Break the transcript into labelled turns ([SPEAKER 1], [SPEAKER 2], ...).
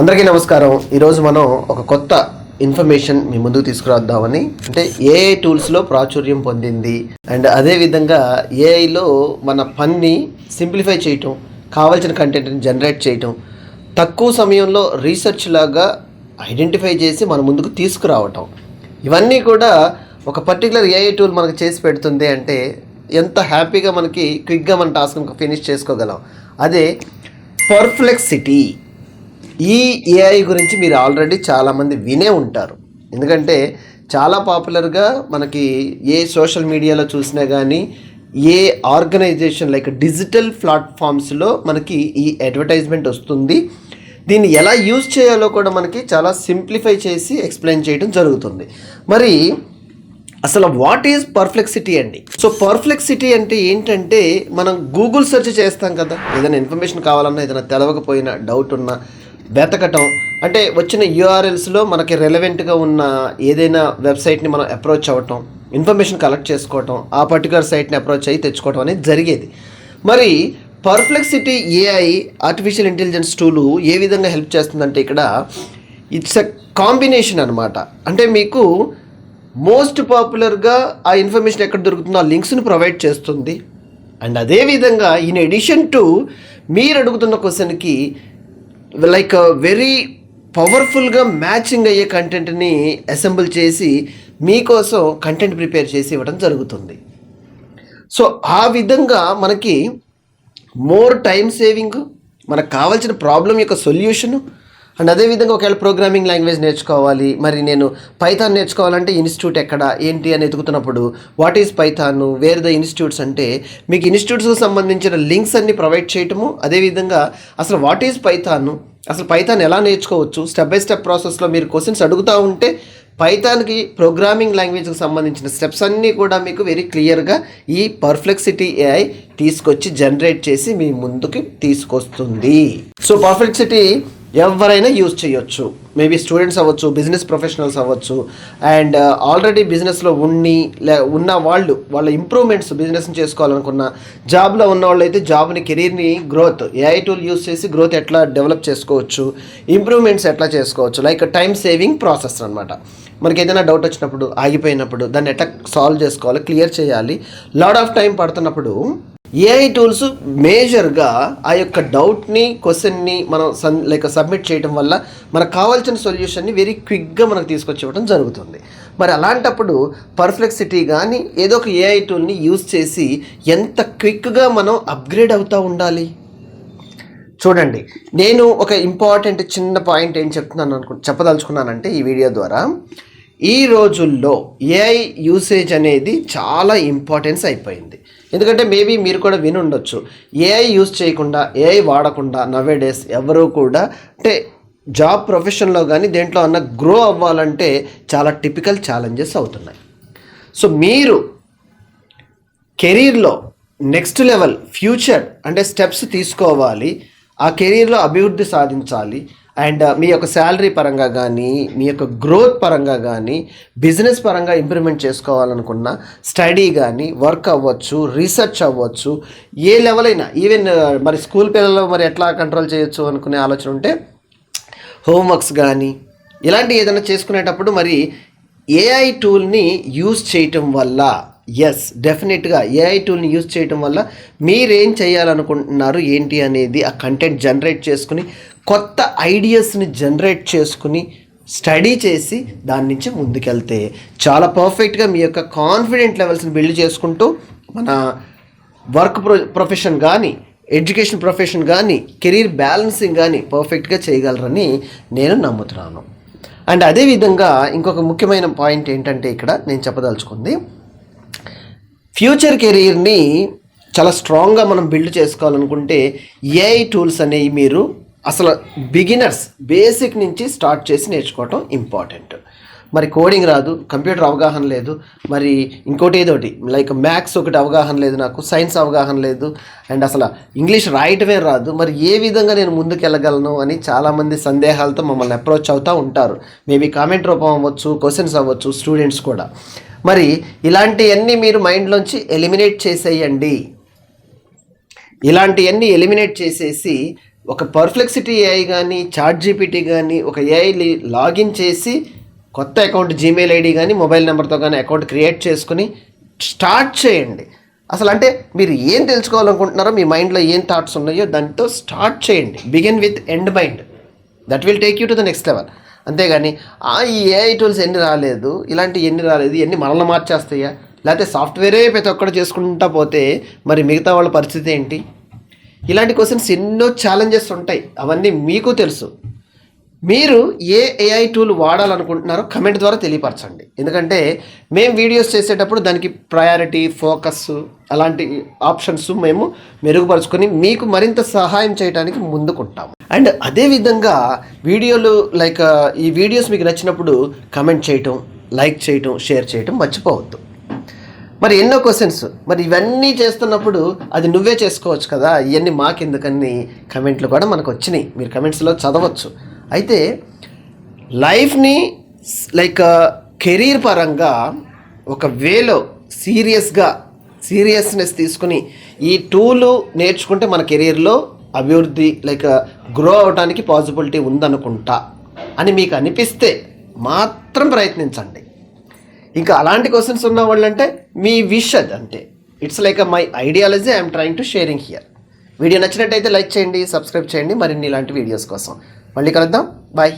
[SPEAKER 1] అందరికీ నమస్కారం. ఈరోజు మనం ఒక కొత్త ఇన్ఫర్మేషన్ మీ ముందుకు తీసుకురాద్దామని. అంటే ఏఐ టూల్స్లో ప్రాచుర్యం పొందింది. అండ్ అదేవిధంగా ఏఐలో మన పనిని సింప్లిఫై చేయటం కావాల్సిన కంటెంట్ని జనరేట్ చేయటం తక్కువ సమయంలో రీసెర్చ్ లాగా ఐడెంటిఫై చేసి మన ముందుకు తీసుకురావటం. ఇవన్నీ కూడా ఒక పర్టికులర్ ఏఐ టూల్ మనకు చేసి పెడుతుంది అంటే ఎంత హ్యాపీగా మనకి క్విక్గా మన టాస్క్ ఫినిష్ చేసుకోగలం. అదే పర్ఫ్లెక్సిటీ ఈ ఏఐ గురించి మీరు ఆల్రెడీ చాలామంది వినే ఉంటారు. ఎందుకంటే చాలా పాపులర్గా మనకి ఏ సోషల్ మీడియాలో చూసినా కానీ ఏ ఆర్గనైజేషన్ లైక్ డిజిటల్ ప్లాట్ఫామ్స్లో మనకి ఈ అడ్వర్టైజ్మెంట్ వస్తుంది. దీన్ని ఎలా యూజ్ చేయాలో కూడా మనకి చాలా సింప్లిఫై చేసి ఎక్స్ప్లెయిన్ చేయడం జరుగుతుంది. మరి అసలు వాట్ ఈజ్ పర్ఫ్లెక్సిటీ అండి? సో పర్ఫ్లెక్సిటీ అంటే ఏంటంటే మనం గూగుల్ సెర్చ్ చేస్తాం కదా. ఏదైనా ఇన్ఫర్మేషన్ కావాలన్నా ఏదైనా తెలవకపోయినా డౌట్ ఉన్నా వెతకటం అంటే వచ్చిన యూఆర్ఎల్స్లో మనకి రెలవెంట్గా ఉన్న ఏదైనా వెబ్సైట్ని మనం అప్రోచ్ అవ్వటం ఇన్ఫర్మేషన్ కలెక్ట్ చేసుకోవటం ఆ పర్టికులర్ సైట్ని అప్రోచ్ అయ్యి తెచ్చుకోవటం అనేది జరిగేది. మరి Perplexity AI artificial intelligence tool ఏ విధంగా హెల్ప్ చేస్తుందంటే ఇక్కడ ఇట్స్ అ కాంబినేషన్ అనమాట అంటే మీకు మోస్ట్ పాపులర్గా ఆ ఇన్ఫర్మేషన్ ఎక్కడ దొరుకుతుందో ఆ లింక్స్ని ప్రొవైడ్ చేస్తుంది. అండ్ అదేవిధంగా ఇన్ ఎడిషన్ టు మీరు అడుగుతున్న క్వశ్చన్కి లైక్ వెరీ పవర్ఫుల్గా మ్యాచింగ్ అయ్యే కంటెంట్ని అసెంబుల్ చేసి మీకోసం కంటెంట్ ప్రిపేర్ చేసి ఇవ్వడం జరుగుతుంది. సో ఆ విధంగా మనకి మోర్ టైం సేవింగ్ మనకు కావాల్సిన ప్రాబ్లం యొక్క సొల్యూషను అండ్ అదేవిధంగా ఒకవేళ ప్రోగ్రామింగ్ లాంగ్వేజ్ నేర్చుకోవాలి మరి నేను పైథాన్ నేర్చుకోవాలంటే ఇన్స్టిట్యూట్ ఎక్కడ ఏంటి అని ఎదుగుతున్నప్పుడు what is Python where the institutes అంటే మీకు ఇన్స్టిట్యూట్స్కి సంబంధించిన లింక్స్ అన్ని ప్రొవైడ్ చేయటము అదేవిధంగా అసలు వాట్ ఈజ్ పైథాన్ అసలు పైథాన్ ఎలా నేర్చుకోవచ్చు స్టెప్ బై స్టెప్ ప్రాసెస్లో మీరు క్వశ్చన్స్ అడుగుతూ ఉంటే పైథాన్కి ప్రోగ్రామింగ్ లాంగ్వేజ్కి సంబంధించిన స్టెప్స్ అన్నీ కూడా మీకు వెరీ క్లియర్గా ఈ పర్ఫ్లెక్సిటీ ఏఐ తీసుకొచ్చి జనరేట్ చేసి మీ ముందుకి తీసుకొస్తుంది. సో పర్ఫ్లెక్సిటీ ఎవరైనా యూజ్ చేయొచ్చు. మేబీ స్టూడెంట్స్ అవ్వచ్చు బిజినెస్ ప్రొఫెషనల్స్ అవ్వచ్చు. అండ్ ఆల్రెడీ బిజినెస్లో ఉండి లే ఉన్న వాళ్ళు వాళ్ళ ఇంప్రూవ్మెంట్స్ బిజినెస్ని చేసుకోవాలనుకున్న జాబ్లో ఉన్న వాళ్ళు అయితే జాబ్ని కెరీర్ని గ్రోత్ ఏఐ టూల్ యూస్ చేసి గ్రోత్ ఎట్లా డెవలప్ చేసుకోవచ్చు ఇంప్రూవ్మెంట్స్ ఎట్లా చేసుకోవచ్చు. లైక్ టైం సేవింగ్ ప్రాసెస్ అనమాట మనకి ఏదైనా డౌట్ వచ్చినప్పుడు ఆగిపోయినప్పుడు దాన్ని ఎట్లా సాల్వ్ చేసుకోవాలి క్లియర్ చేయాలి. లాడ్ ఆఫ్ టైం పడుతున్నప్పుడు ఏఐ టూల్స్ మేజర్గా ఆ యొక్క డౌట్ని క్వశ్చన్ని మనం సన్ లైక్ సబ్మిట్ చేయడం వల్ల మనకు కావాల్సిన సొల్యూషన్ని వెరీ క్విక్గా మనకు తీసుకొచ్చివ్వడం జరుగుతుంది. మరి అలాంటప్పుడు పర్ఫ్లెక్సిటీ కానీ ఏదో ఒక ఏఐ టూల్ని యూజ్ చేసి ఎంత క్విక్గా మనం అప్గ్రేడ్ అవుతూ ఉండాలి? చూడండి నేను ఒక ఇంపార్టెంట్ చిన్న పాయింట్ ఏం చెప్తున్నాను అనుకు చెప్పదలుచుకున్నానంటే ఈ వీడియో ద్వారా. ఈ రోజుల్లో ఏఐ యూసేజ్ అనేది చాలా ఇంపార్టెన్స్ అయిపోయింది. ఎందుకంటే మేబీ మీరు కూడా విని ఉండొచ్చు. ఏఐ యూజ్ చేయకుండా ఏఐ వాడకుండా నవే డేస్ ఎవరు కూడా అంటే జాబ్ ప్రొఫెషన్లో కానీ దేంట్లో అన్న గ్రో అవ్వాలంటే చాలా టిపికల్ ఛాలెంజెస్ అవుతున్నాయి. సో మీరు కెరీర్లో నెక్స్ట్ లెవెల్ ఫ్యూచర్ అంటే స్టెప్స్ తీసుకోవాలి. ఆ కెరీర్లో అభివృద్ధి సాధించాలి. అండ్ మీ యొక్క శాలరీ పరంగా కానీ మీ యొక్క గ్రోత్ పరంగా కానీ బిజినెస్ పరంగా ఇంప్రూవ్మెంట్ చేసుకోవాలనుకున్న స్టడీ కానీ వర్క్ అవ్వచ్చు రీసెర్చ్ అవ్వచ్చు ఏ లెవెల్ అయినా ఈవెన్ మరి స్కూల్ పిల్లలు మరి ఎట్లా కంట్రోల్ చేయొచ్చు అనుకునే ఆలోచన ఉంటే హోంవర్క్స్ కానీ ఇలాంటి ఏదైనా చేసుకునేటప్పుడు మరి ఏఐ టూల్ని యూజ్ చేయటం వల్ల ఎస్ డెఫినెట్గా ఏఐ టూల్ని యూజ్ చేయటం వల్ల మీరేం చేయాలనుకుంటున్నారు ఏంటి అనేది ఆ కంటెంట్ జనరేట్ చేసుకుని కొత్త ఐడియాస్ని జనరేట్ చేసుకుని స్టడీ చేసి దాని నుంచి ముందుకెళ్తే చాలా పర్ఫెక్ట్గా మీ యొక్క కాన్ఫిడెంట్ లెవెల్స్ని బిల్డ్ చేసుకుంటూ మన వర్క్ ప్రొ ప్రొఫెషన్ కానీ ఎడ్యుకేషన్ ప్రొఫెషన్ కానీ కెరీర్ బ్యాలెన్సింగ్ కానీ పర్ఫెక్ట్గా చేయగలరని నేను నమ్ముతున్నాను. అండ్ అదేవిధంగా ఇంకొక ముఖ్యమైన పాయింట్ ఏంటంటే ఇక్కడ నేను చెప్పదలుచుకుంది. ఫ్యూచర్ కెరీర్ని చాలా స్ట్రాంగ్గా మనం బిల్డ్ చేసుకోవాలనుకుంటే ఏఐ టూల్స్ అనేవి మీరు అసలు బిగినర్స్ బేసిక్ నుంచి స్టార్ట్ చేసి నేర్చుకోవటం ఇంపార్టెంట్. మరి కోడింగ్ రాదు కంప్యూటర్ అవగాహన లేదు మరి ఇంకోటి ఏదోటి లైక్ మ్యాథ్స్ ఒకటి అవగాహన లేదు నాకు సైన్స్ అవగాహన లేదు అండ్ అసలు ఇంగ్లీష్ రాయటమే రాదు మరి ఏ విధంగా నేను ముందుకెళ్ళగలను అని చాలామంది సందేహాలతో మమ్మల్ని అప్రోచ్ అవుతూ ఉంటారు. మేబీ కామెంట్ రూపం అవ్వచ్చు క్వశ్చన్స్ అవ్వచ్చు స్టూడెంట్స్ కూడా. మరి ఇలాంటివన్నీ మీరు మైండ్లోంచి ఎలిమినేట్ చేసేయండి. ఇలాంటివన్నీ ఎలిమినేట్ చేసేసి ఒక పర్ఫ్లెక్సిటీ ఏఐ కానీ చాట్ జీపీటీ కానీ ఒక ఏఐ లాగిన్ చేసి కొత్త అకౌంట్ జీమెయిల్ ఐడి కానీ మొబైల్ నెంబర్తో కానీ అకౌంట్ క్రియేట్ చేసుకుని స్టార్ట్ చేయండి. అసలు అంటే మీరు ఏం తెలుసుకోవాలనుకుంటున్నారో మీ మైండ్లో ఏం థాట్స్ ఉన్నాయో దాంతో స్టార్ట్ చేయండి. Begin with end mind. That will take you to the next level. అంతేగాని ఆ ఈ ఏఐ టూల్స్ ఎన్ని రాలేదు ఇలాంటివి ఎన్ని రాలేదు ఎన్ని మనల్ని మార్చేస్తాయా? లేకపోతే సాఫ్ట్వేరే ప్రతి ఒక్కటి చేసుకుంటా పోతే మరి మిగతా వాళ్ళ పరిస్థితి ఏంటి? ఇలాంటి క్వశ్చన్స్ ఎన్నో ఛాలెంజెస్ ఉంటాయి. అవన్నీ మీకు తెలుసు. మీరు ఏ ఏఐ టూల్ వాడాలనుకుంటున్నారో కమెంట్ ద్వారా తెలియపరచండి. ఎందుకంటే మేము వీడియోస్ చేసేటప్పుడు దానికి ప్రయారిటీ ఫోకస్ అలాంటి ఆప్షన్స్ మేము మెరుగుపరుచుకొని మీకు మరింత సహాయం చేయడానికి ముందుకుంటాము. అండ్ అదేవిధంగా వీడియోలు లైక్ ఈ వీడియోస్ మీకు నచ్చినప్పుడు కమెంట్ చేయటం లైక్ చేయటం షేర్ చేయటం మర్చిపోవద్దు. మరి ఎన్నో క్వశ్చన్స్ మరి ఇవన్నీ చేస్తున్నప్పుడు అది నువ్వే చేసుకోవచ్చు కదా? ఇవన్నీ మాకెందుకని కమెంట్లు కూడా మనకు వచ్చినాయి. మీరు కమెంట్స్లో చదవచ్చు. అయితే లైఫ్ని లైక్ కెరీర్ పరంగా ఒక వేలో సీరియస్గా సీరియస్నెస్ తీసుకుని ఈ టూలు నేర్చుకుంటే మన కెరీర్లో అభివృద్ధి లైక్ గ్రో అవడానికి పాసిబిలిటీ ఉందనుకుంటా అని మీకు అనిపిస్తే మాత్రం ప్రయత్నించండి. ఇంకా అలాంటి క్వశ్చన్స్ ఉన్న వాళ్ళంటే మీ విష్ అది అంతే it's like my ideology I'm trying to sharing here video నచ్చినట్టయితే లైక్ చేయండి సబ్స్క్రైబ్ చేయండి మరిన్ని ఇలాంటి వీడియోస్ కోసం. మళ్ళీ కలుద్దాం. బాయ్